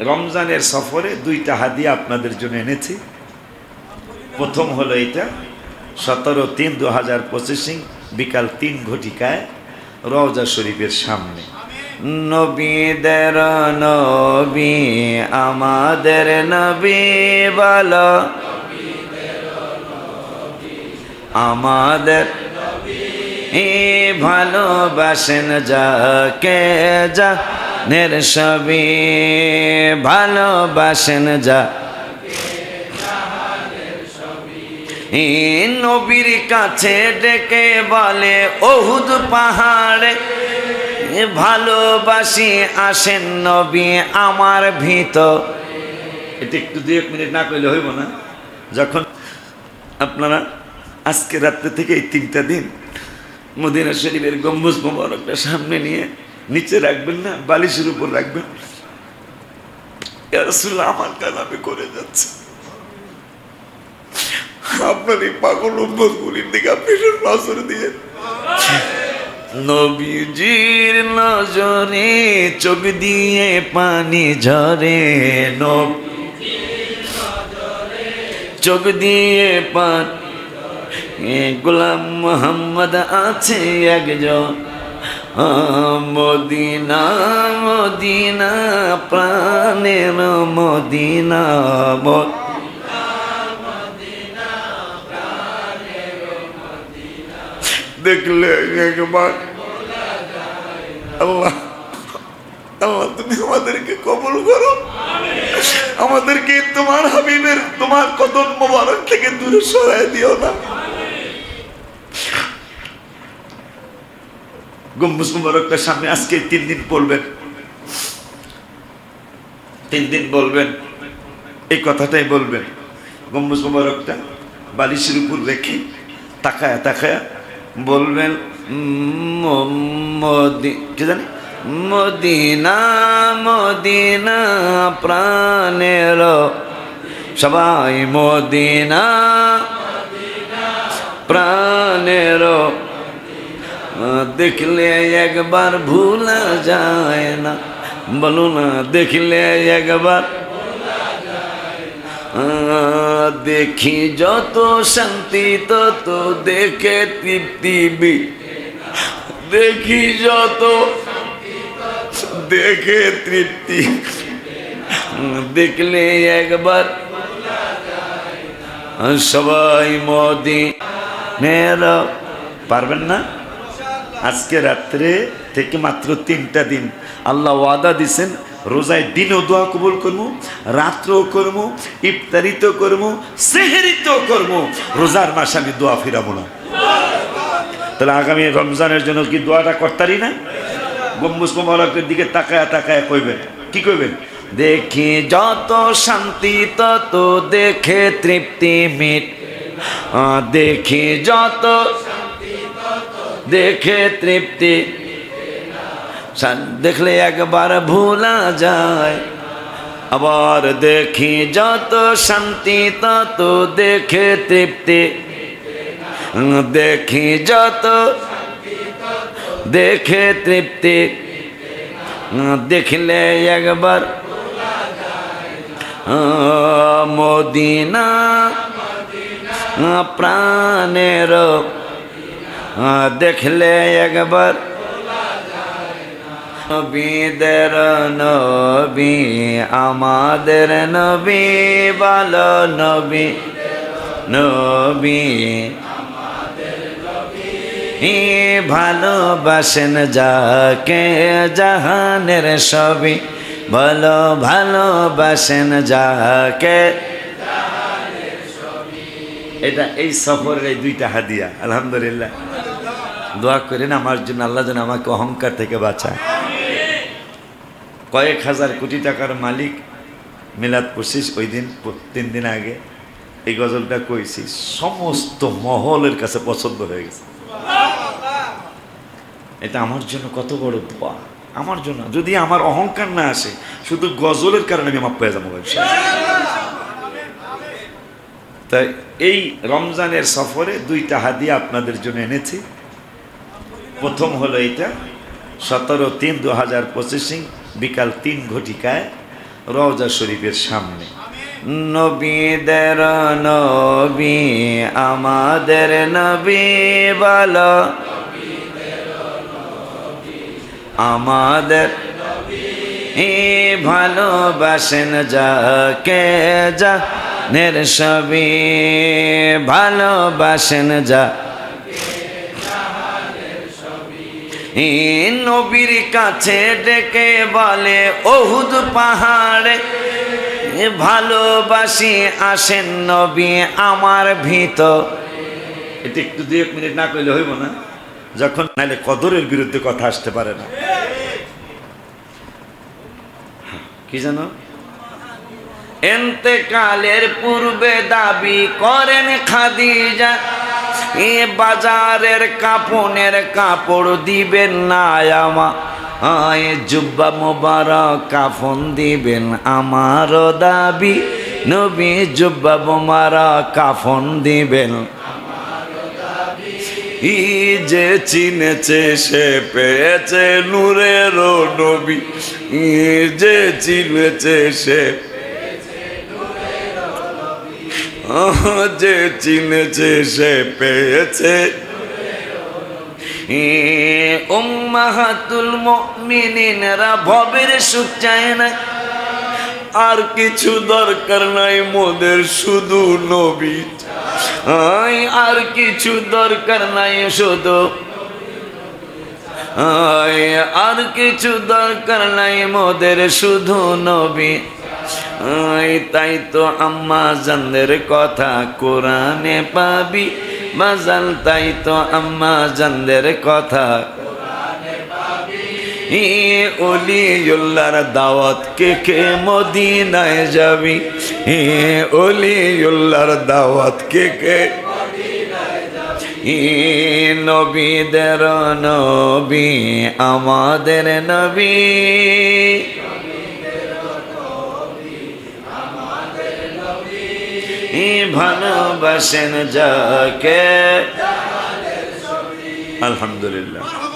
রমজানের সফরে দুইটা হাদিয়া আপনাদের জন্য এনেছি। প্রথম হলো এটা সতেরো তিন দু হাজার পঁচিশিং বিকাল তিন ঘটিকায় রওজা শরীফের সামনে। নবীদের নবী, আমাদের নবী বলো। আমাদের এ ভালোবাসেন যাকে যা নের সবই ভালোবাসেন যা। নবীর কাছে ডেকে বলে, ওহুদ পাহাড়ে ভালোবাসি আসেন নবী আমার ভিতর এটা একটু দু এক মিনিট না করলে হইব না। যখন আপনারা আজকে রাত্রে থেকে এই তিনটা দিন মদিনা শরীফের গম্বুজ মোবারকটা সামনে নিয়ে নিচে রাখবেন না, বালিশের উপর রাখবেন আমার কাজ আমি করে যাচ্ছি। আপনার এই পাগল অভ্যাসগুলির দিকে আপনি নজর দিয়ে নবীজির নজরে চোখ দিয়ে পানি ঝরে চোখ দিয়ে পানি গোলাম মোহাম্মদ আছে একজন। মদিনা মদিনা, প্রাণের মদিনা দেখলে একবার। আল্লাহ আল্লাহ, তুমি আমাদেরকে কবল করো। আমাদেরকে তোমার হাবিবের, তোমার কদম মোবারক থেকে দূরে সরাই দিও না। গম্বুজ মুবারকটার সামনে আজকে তিন দিন বলবেন। তিন দিন বলবেন। এই কথাটাই বলবেন। গম্বুজ মুবারকটা বালিশের উপর রেখে তাকায় তাকায় বলবেন কি জানি? মদিনা মদিনা প্রাণের সবাই মদিনা প্রাণের দেখলে একবার ভুলা যায় না বলো না দেখলে একবার আহ, দেখি যত শান্তি তত দেখে তৃপ্তি বি- দেখি যত দেখে তৃপ্তি দেখলে একবার সবাই মোদি মেয়েরা পারবেন না আজকে রাত্রে থেকে মাত্র তিনটা দিন। আল্লাহ ওয়াদা দিছেন, রোজায় দিনও দোয়া কবুল করব রাত্রেও করব ইফতারিতেও করব সেহেরিতেও করব রোজার মাসে আমি দোয়া ফিরাবো না। তাহলে আগামী রমজানের জন্য কি দোয়াটা করতারি না? গম্বুজ মোবারকের দিকে তাকায় তাকায় কইবেন। কি কইবেন? দেখি যত শান্তি, তত দেখে তৃপ্তি মিট। দেখি যত দেখে তৃপ্তি। দেখলে একবার ভোলা যায়। আবার দেখি যত শান্তি, তত দেখে তৃপ্তি। দেখি যত দেখে তৃপ্তি। দেখলে একবার মদিনা, প্রাণের দেখলে একবার। নবীদের নবী, আমাদের নবী বলো নবী। নবী ভালোবাসেন যাকে জাহানের সবই ভালো ভালোবাসেন যাকে এটা এই সফরের এই দুইটা হাদিয়া, আলহামদুলিল্লাহ। দোয়া করেন আমার জন্য আল্লাহ যেন আমাকে অহংকার থেকে বাঁচায়। কয়েক হাজার কোটি টাকার মালিক মিলাদ পঁচিশ ওই দিন তিন দিন আগে। এই গজলটা কইছি, সমস্ত মহলের কাছে পছন্দ হয়ে গেছে। এটা আমার জন্য কত বড় দোয়া, আমার জন্য। যদি আমার অহংকার না আসে, শুধু গজলের কারণে আমি মাপ পেয়ে যাব তাই এই রমজানের সফরে দুইটা হাদিয়া আপনাদের জন্য এনেছি। প্রথম হলো এটা। সতেরো তিন দু হাজার পঁচিশিং বিকাল তিন ঘটিকায় রওজা শরীফের সামনে। নবীদের নবী, আমাদের নবী বলো। আমাদের এ ভালোবাসেন যাকে যা, নের সবই ভালোবাসেন যা। নবীর কাছে ডেকে বলে, ওহুদ পাহাড়ে ভালোবাসি আসেন নবী আমার ভিতর। এটা একটু দু এক মিনিট না করলে হইব না। যখন নাইলে কদরের বিরুদ্ধে কথা আসতে পারে না। কি জানো? এন্তেকালের পূর্বে দাবি করেন খাদিজা। এ বাজারের কাপনের কাপড় দিবেন না আমা। আয় জুব্বা মোবারক কাফন দিবেন আমার দাবি। নবী জুব্বা মোবারক কাফন দিবেন। ই যে চিনেছে, সে পেয়েছে নূরের নবী। ই যে চিনেছে, সে যে চিনেছে সে পেয়েছে। ভবের সুখ চায় না। আর কিছু দরকার নাই মোদের, শুধু নবী আর কিছু দরকার নাই শুধু আর কিছু দরকার নাই মোদের, শুধু নবী তাই তো আম্মা জানদের কথা কোরআনে পাবি। মাজাল, তাই তো আম্মা জানদের কথা অলিউল্লার দাওয়াত কে কে মদিনায় যাবি? হে অলিউল্লার দাওয়াত কে কে নবীদের নবী, আমাদের নবী। ভালোবাসেন যাকে আলহামদুলিল্লাহ